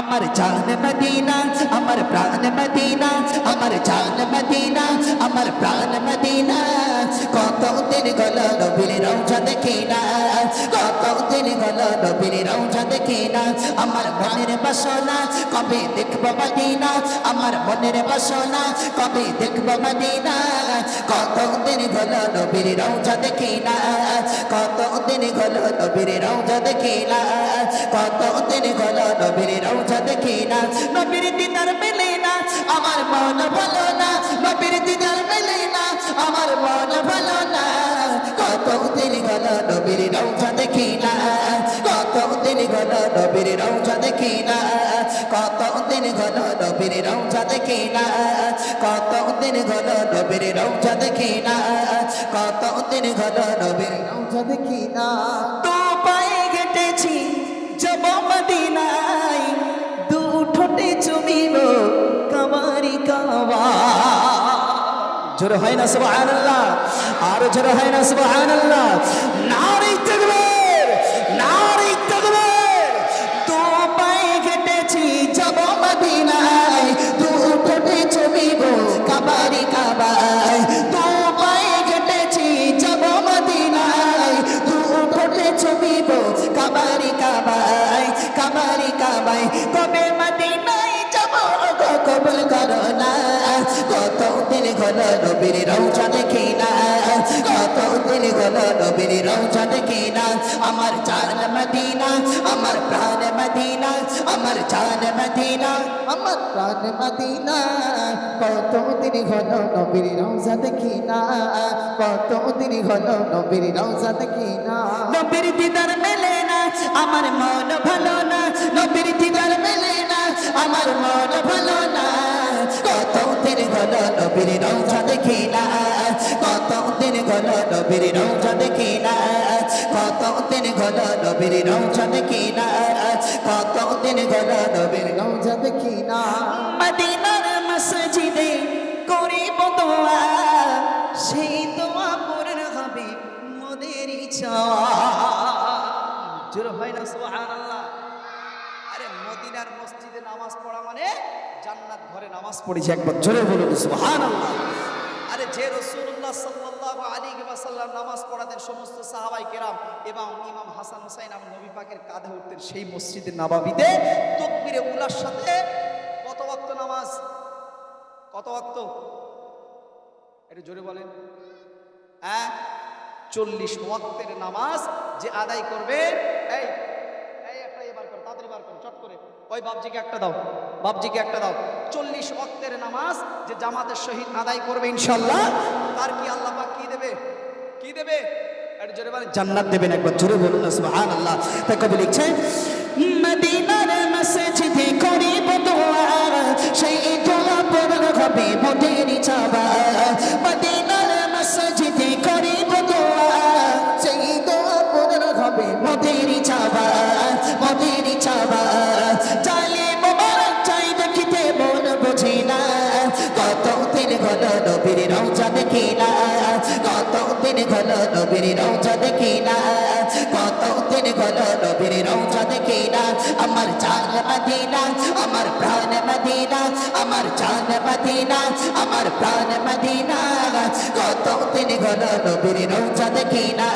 আমার জান মদিনা, আমার প্রাণ মদিনা, আমার জান মদিনা, আমার প্রাণ মদিনা। কত দিন গল নবীর রওজা দেখি না, কত দিন গল নবীর রওজা দেখি না। আমার মনের বাসনা কবে দেখব মদিনা? আমার মনের বাসনা কবে দেখব মদিনা? কত দিন গল নবীর রওজা দেখি না, কত দিন গল নবীর রওজা দেখি না, কত দিন গল নবীর রওজা দেখি না? নবীর দিদার মেলে না, আমার মন ভালো না। নবীর দিদার মেলে না, আমার মন ভালো না। কত দিন গল নবীর রওজা দেখি না? কত দিন গল নবীর রওজা দেখি না? কত দিন গল নবীর রওজা দেখি না? কত দিন গল নবীর রওজা দেখি না? কত দিন গল নবীর রওজা দেখি না? তো পায়ে হেঁটেছি যাব মদিনায় জোরে হয় না সুবহানাল্লাহ। আর জোরে হয় না সুবহানাল্লাহ। নবীর রওজা দেখি না। কত দিন হলো নবীর রওজা দেখি না। আমার জান মদিনা, আমার প্রাণ মদিনা, আমার জান মদিনা, আমার প্রাণ মদিনা। কত দিন হলো নবীর রওজা দেখি না। কত দিন হলো নবীর রওজা দেখি না। নবীর দিদার মেলে না, আমার মন ভালো না। নবীর দিদার মেলে না, আমার মন ভালো না। কত দিন হলো নবীর রওজা নবীর রওজা দেখি না কত দিন হলো নবীর রওজা দেখি না কত দিন হলো নবীর রওজা দেখি না। মদিনার মসজিদে করিব দোয়া। সেই দোয়া পূরণ হবে মোদের ইচ্ছা। জোর হয় না, সুবহানাল্লাহ। আরে মদিনার মসজিদে নামাজ পড়া মানে জান্নাত ঘরে নামাজ পড়েছি একবার। জোরে বলুন, সুবহানাল্লাহ। যে রাসূলুল্লাহ সাল্লাল্লাহু আলাইহি ওয়াসাল্লাম নামাজ পড়াতেন সমস্ত সাহাবাই কেরাম এবং ইমাম হাসান হুসাইন আমার নবী পাকের কাঁধে উঠতেন সেই মসজিদে নাবাবিতে তাকবীরে উলার সাথে কত ওয়াক্ত নামাজ? কত ওয়াক্ত? একটু জোরে বলেন। হ্যাঁ? চল্লিশ ওয়াক্তের নামাজ যে আদায় করবে, এই এই একটা এবার কর, তাড়াতাড়ি বার কর, চট করে। ওই বাপজিকে একটা দাও। বাপজিকে একটা দাও। চল্লিশ অক্তের নামাজ যে জামাতের সহিত আদায় করবে ইনশাল্লাহ তার কি আল্লাহ পাক কি দেবে? কি দেবে? জান্নাত দেবেন একবার, জোরে বলুন আল্লাহ তাই কবি লিখছে জান মদিনা, আমার প্রাণ মদিনা। কত দিন হল নবীর রওজা দেখি না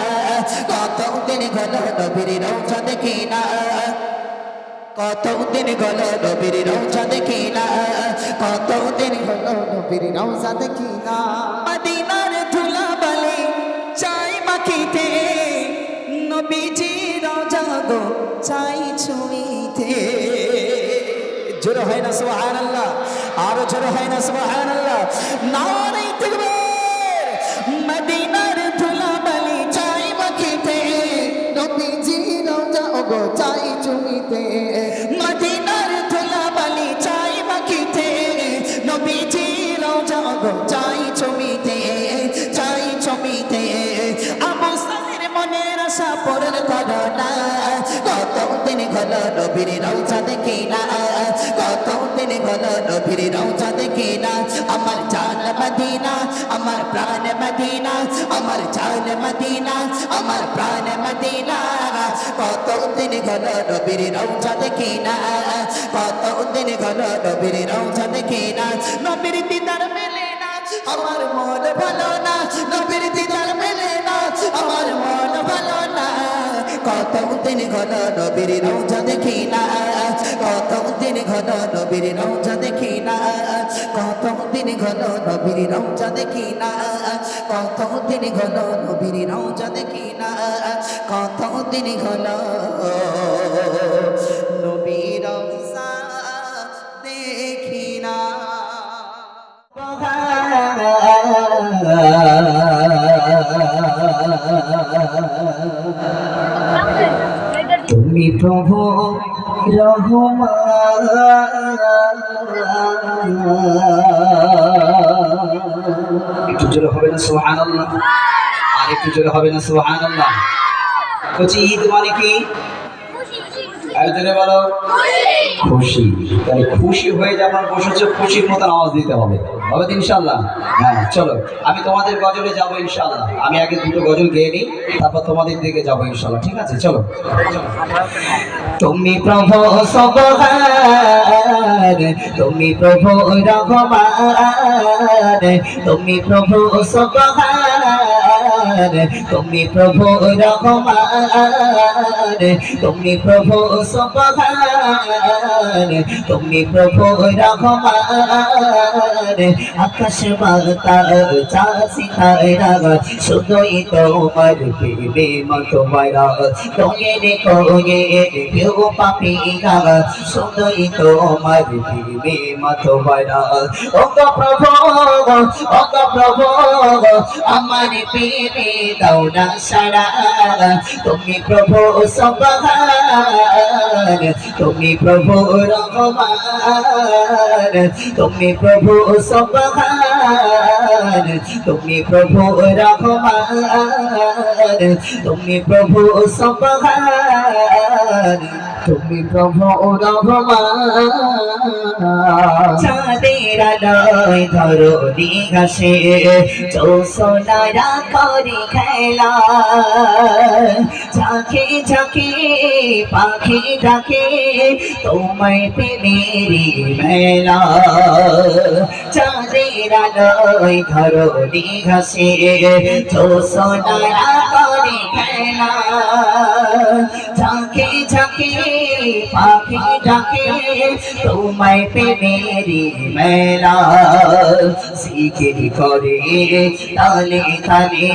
কত দিন হল নবীর রওজা দেখি না কত দিন গল নবীর রওজা দেখি না কত দিন গল নবীর রওজা দেখি না মদিনার ধুলা বলে চাই মাখিতে নবীজি রওজা গো চাই ছুঁইতে। জোর হয় না, সুবহানাল্লাহ। আরও জোর হয় না, সুবহানাল্লাহ। নারাই তাকবীর মদিনার ধুলা চাই মাখিতে। নবীজি রওজা গো চাই চুমিতে। মদিনার ধুলা চাই মাখিতে। নবীজি রওজা গো চাই চুমিতে চাই চুমিতে। আবু সালের মনের আশা পূরণ করো না। কত দিন হল নবীর রওজা দেখি না। কত দিন হল নবীর রওজা দেখি না আমার জান মদিনা, আমার প্রাণ মদিনা, আমার জান মদিনা, আমার প্রাণ মদিনা। কত দিন হল নবীর রওজা দেখি না দিন ঘন নবীর রওজা দেখি না নবীর দিদার মেলে না, আমার মন ভালো না। নবীর দিদার মেলে না, আমার মন ভালো কত দিন ঘন নবীর রৌজা দেখি না কত দিন ঘন নবীর রৌজা দেখি না কত দিন ঘন নবীর রৌজা দেখি না কত দিন ঘন নবীর রৌজা দেখি না কত ঘন নবীর প্রভু রহমান একটু জোরে হবে না সোহান আর একটু জোরে হবে না সোহান আল্লাহ মানে কি? আর জোরে বলো। খুশি। তাহলে খুশি হয়ে যখন বসেছো, খুশির মতন আওয়াজ দিতে হবে। হবে ইনশাল্লাহ হ্যাঁ চলো। আমি তোমাদের গজলে যাব ইনশাল্লাহ আমি আগে দুটো গজল গেয়ে নিই, তারপর তোমাদের দিকে যাব ইনশাল্লাহ ঠিক আছে? চলো। তুমি প্রভু সবহার তুমি প্রভু রঘমান তুমি প্রভু সবহার তুমি প্রভু রঘমান তুমি প্রভু সবহার তুমি প্রভু রঘমান আকাশ বাতার চাষি খায়রা শুধুই তোমার প্রেমে মতো মারা তোয়ে কোয়ে কেউ পাপি গাগা শুধুই তোমার প্রেমে মতো মারা ও প্রভু ও প্রভু, আমার প্রেমে দাও না সারা। তুমি প্রভু সবহার তুমি প্রভু রহমান, তুমি প্রভু সবহার তুমি প্রভু রহমান, তুমি প্রভু সবহার তুমি প্রভু রহমান চাঁদের আলোয় ধরো ঘাসে চৌসনারা করে খেলা। ঝাঁকে ঝাঁকে, পাখি ডাকে তোমায় প্রেমেরি মেলা। চাঁদের আলোয় ধরো ঘাসে চৌসনারা করে খেলা। ঝাঁকে ঝাঁকে, পাখি ডাকে তোমায় প্রেমেরি মেলা সিকির করে তালে তালে।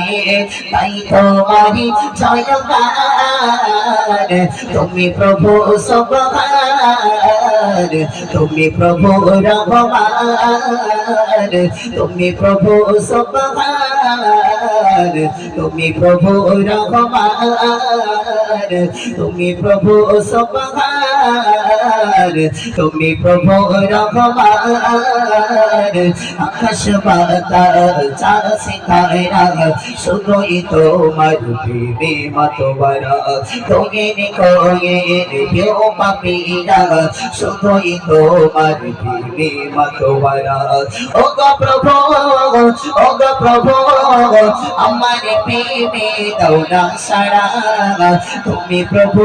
তাই তোমারি জয়গান, তুমি প্রভু সবহার তুমি প্রভু রহমান, তুমি প্রভু সবহার তুমি প্রভু রহমান তুমি প্রভু সবহার তুমি প্রভু রহমান। আকাশ বাতার চাষি খায়রা শুধুই তোমার প্রেমে মতবারা। তোগে কোয়ে কেউ পাপিরা, শুধুই তোমার প্রেমে মতবারা। ও গো প্রভু ও গো প্রভু, আমার প্রেমে না সারা। তুমি প্রভু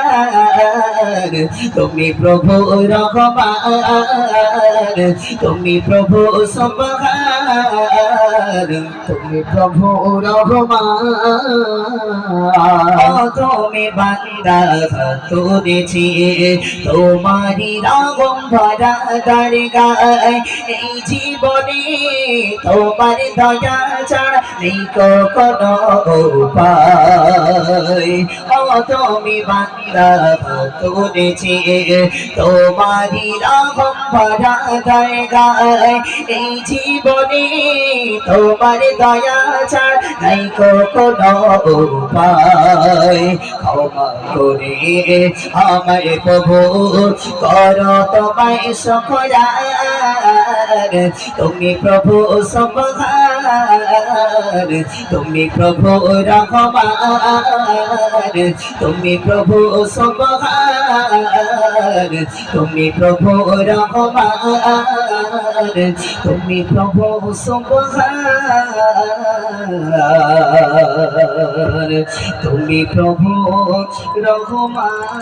তুমি প্রভু রহমান। তুমি প্রভু সবহার তুমি প্রভু রহমান। তুমি বান্দা তুলেছি তোমারি রাগম ভরা দরগায়। এই জীবনে তোমার দয়া ছাড়া নেই কোনো উপায়। ও তুমি বান্দা তুলেছি তোমারি রাগম ভরা দরগায় এই জীবনে তোমার দয়া ছাড় নাই কোনো উপায় ক্ষমা করে আমার প্রভু কর তোমায় সকরা তুমি প্রভু সম্ভার তুমি প্রভু রহমান। তুমি প্রভু সম্ভার তুমি প্রভু রহমান। তুমি প্রভু সম্ভার তুমি প্রভু রহমান।